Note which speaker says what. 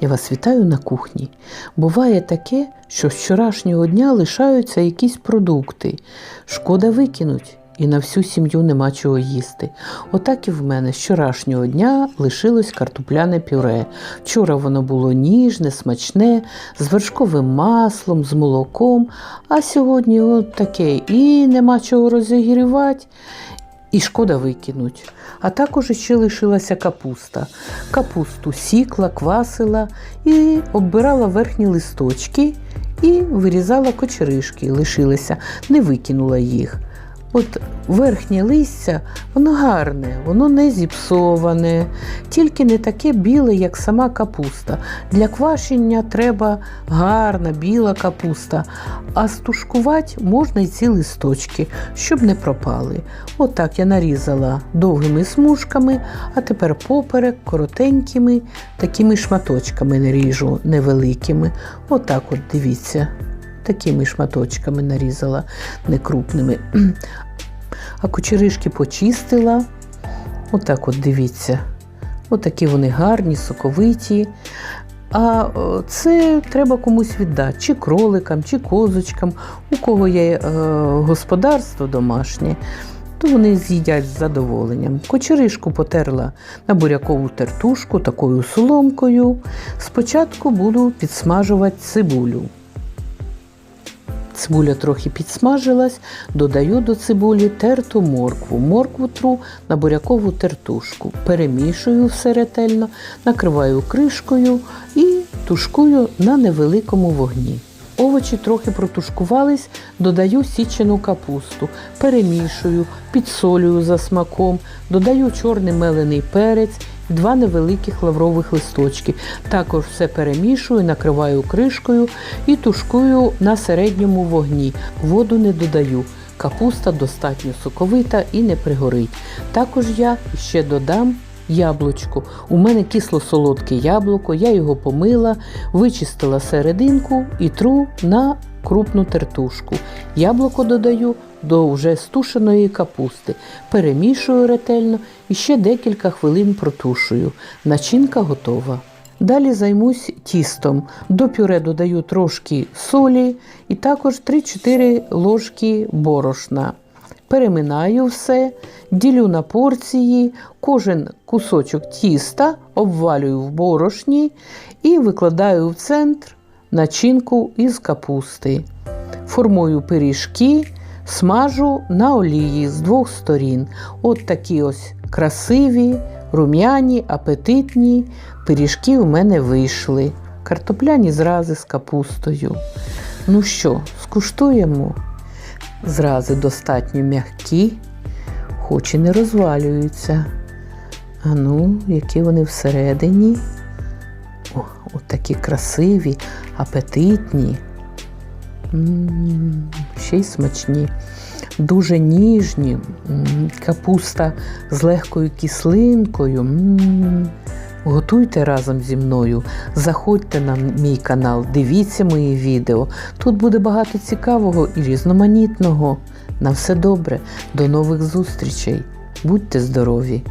Speaker 1: Я вас вітаю на кухні. Буває таке, що з вчорашнього дня лишаються якісь продукти. Шкода викинуть, і на всю сім'ю нема чого їсти. Отак і в мене з вчорашнього дня лишилось картопляне пюре. Вчора воно було ніжне, смачне, з вершковим маслом, з молоком, а сьогодні от таке і нема чого розігрівати. І шкода викинуть. А також ще лишилася капуста. Капусту сікла, квасила і оббирала верхні листочки і вирізала кочеришки, лишилися, не викинула їх. От верхнє листя, воно гарне, воно не зіпсоване, тільки не таке біле, як сама капуста. Для квашення треба гарна біла капуста, а стушкувати можна й ці листочки, щоб не пропали. Отак я нарізала довгими смужками, а тепер поперек коротенькими такими шматочками наріжу невеликими. Отак от дивіться. Такими шматочками нарізала некрупними. А кучеришки почистила. Отак от дивіться. Отакі вони гарні, соковиті. А е, це треба комусь віддати, чи кроликам, чи козочкам, у кого є е, господарство домашнє, то вони з'їдять з задоволенням. Кочеришку потерла на бурякову тертушку такою соломкою. Спочатку буду підсмажувати цибулю. Цибуля трохи підсмажилась, додаю до цибулі терту моркву. Моркву тру на бурякову тертушку. Перемішую все ретельно, накриваю кришкою і тушкую на невеликому вогні. Овочі трохи протушкувались, додаю січену капусту, перемішую, підсолюю за смаком, додаю чорний мелений перець, два невеликих лаврових листочки. Також все перемішую, накриваю кришкою і тушкую на середньому вогні. Воду не додаю. Капуста достатньо соковита і не пригорить. Також я ще додам яблучко. У мене кисло-солодке яблуко, я його помила, вичистила серединку і тру на крупну тертушку. Яблуко додаю до вже стушеної капусти. Перемішую ретельно і ще декілька хвилин протушую. Начинка готова. Далі займусь тістом. До пюре додаю трошки солі і також 3-4 ложки борошна. Переминаю все, ділю на порції, кожен кусочок тіста обвалюю в борошні і викладаю в центр начинку із капусти. Формую пиріжки, смажу на олії з двох сторін. От такі ось красиві, рум'яні, апетитні пиріжки у мене вийшли. Картопляні зрази з капустою. Ну що, скуштуємо? Зрази достатньо м'які, хоч і не розвалюються. А ну, які вони всередині. О, от такі красиві, апетитні. М-м, ще й смачні. Дуже ніжні, капуста з легкою кислинкою. Готуйте разом зі мною, заходьте на мій канал, дивіться мої відео. Тут буде багато цікавого і різноманітного. На все добре, до нових зустрічей. Будьте здорові!